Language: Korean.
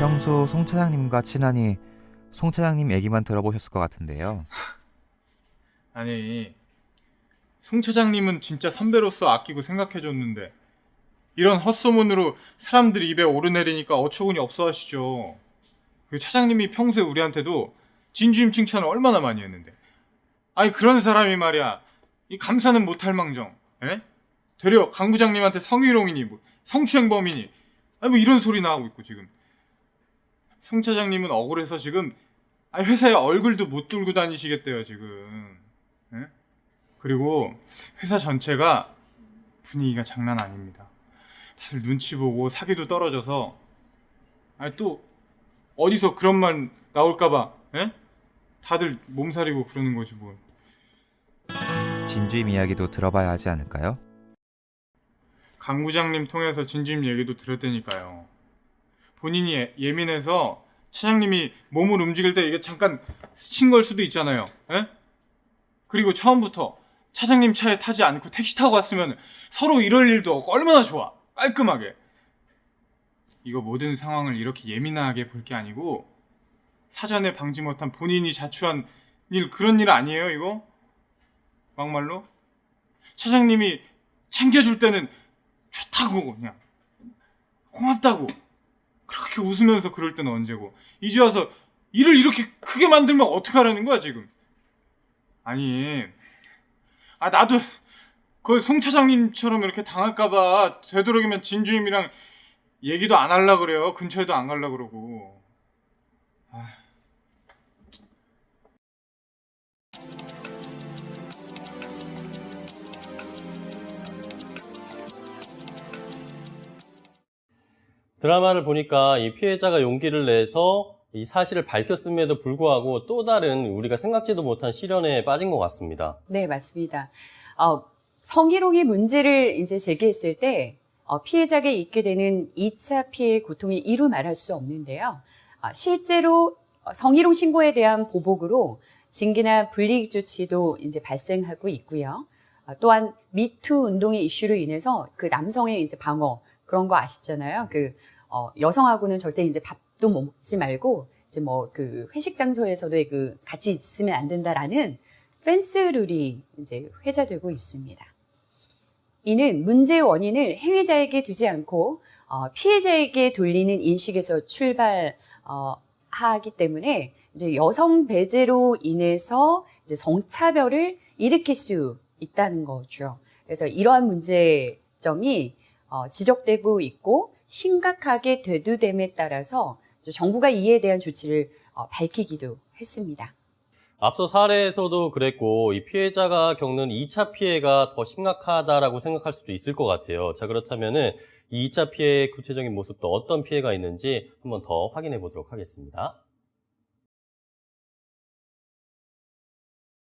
평소 송 차장님과 친하니 송 차장님 얘기만 들어보셨을 것 같은데요. 아니, 송 차장님은 진짜 선배로서 아끼고 생각해줬는데 이런 헛소문으로 사람들 입에 오르내리니까 어처구니 없어 하시죠. 그 차장님이 평소에 우리한테도 진주임 칭찬을 얼마나 많이 했는데. 아니 그런 사람이 말이야. 이 감사는 못할 망정. 에? 되려 강 부장님한테 성희롱이니 뭐 성추행범이니 아니 뭐 이런 소리 나오고 있고 지금. 송 차장님은 억울해서 지금 아니 회사에 얼굴도 못 들고 다니시겠대요 지금. 에? 그리고 회사 전체가 분위기가 장난 아닙니다. 다들 눈치 보고 사기도 떨어져서 아니 또 어디서 그런 말 나올까봐 에? 다들 몸살이고 그러는 거지 뭐. 진주임 이야기도 들어봐야 하지 않을까요? 강 부장님 통해서 진주임 얘기도 들었다니까요. 본인이 예- 예민해서 차장님이 몸을 움직일 때 이게 잠깐 스친 걸 수도 있잖아요. 에? 그리고 처음부터 차장님 차에 타지 않고 택시 타고 갔으면 서로 이럴 일도 없고 얼마나 좋아. 깔끔하게. 이거 모든 상황을 이렇게 예민하게 볼 게 아니고 사전에 방지 못한 본인이 자초한 일 그런 일 아니에요 이거? 막말로? 차장님이 챙겨줄 때는 좋다고 그냥 고맙다고 그렇게 웃으면서 그럴 때는 언제고? 이제 와서 일을 이렇게 크게 만들면 어떡하라는 거야 지금? 아니 아 나도 그 송 차장님처럼 이렇게 당할까봐 되도록이면 진주임이랑 얘기도 안 할라 그래요. 근처에도 안 갈라 그러고 드라마를 보니까 이 피해자가 용기를 내서 이 사실을 밝혔음에도 불구하고 또 다른 우리가 생각지도 못한 시련에 빠진 것 같습니다. 네, 맞습니다. 어, 성희롱이 문제를 이제 제기했을 때 어, 피해자에게 있게 되는 2차 피해 고통이 이루 말할 수 없는데요. 아, 실제로 성희롱 신고에 대한 보복으로 징계나 불이익 조치도 이제 발생하고 있고요. 아, 또한 미투 운동의 이슈로 인해서 그 남성의 이제 방어 그런 거 아시잖아요. 그 어, 여성하고는 절대 이제 밥도 먹지 말고 이제 뭐 그 회식 장소에서도 그 같이 있으면 안 된다라는 펜스 룰이 이제 회자되고 있습니다. 이는 문제의 원인을 행위자에게 두지 않고 어, 피해자에게 돌리는 인식에서 출발하기 때문에 이제 여성 배제로 인해서 이제 성차별을 일으킬 수 있다는 거죠. 그래서 이러한 문제점이 어, 지적되고 있고 심각하게 되두됨에 따라서 정부가 이에 대한 조치를 어, 밝히기도 했습니다. 앞서 사례에서도 그랬고 이 피해자가 겪는 2차 피해가 더 심각하다라고 생각할 수도 있을 것 같아요. 자 그렇다면은 이 2차 피해의 구체적인 모습도 어떤 피해가 있는지 한번 더 확인해 보도록 하겠습니다.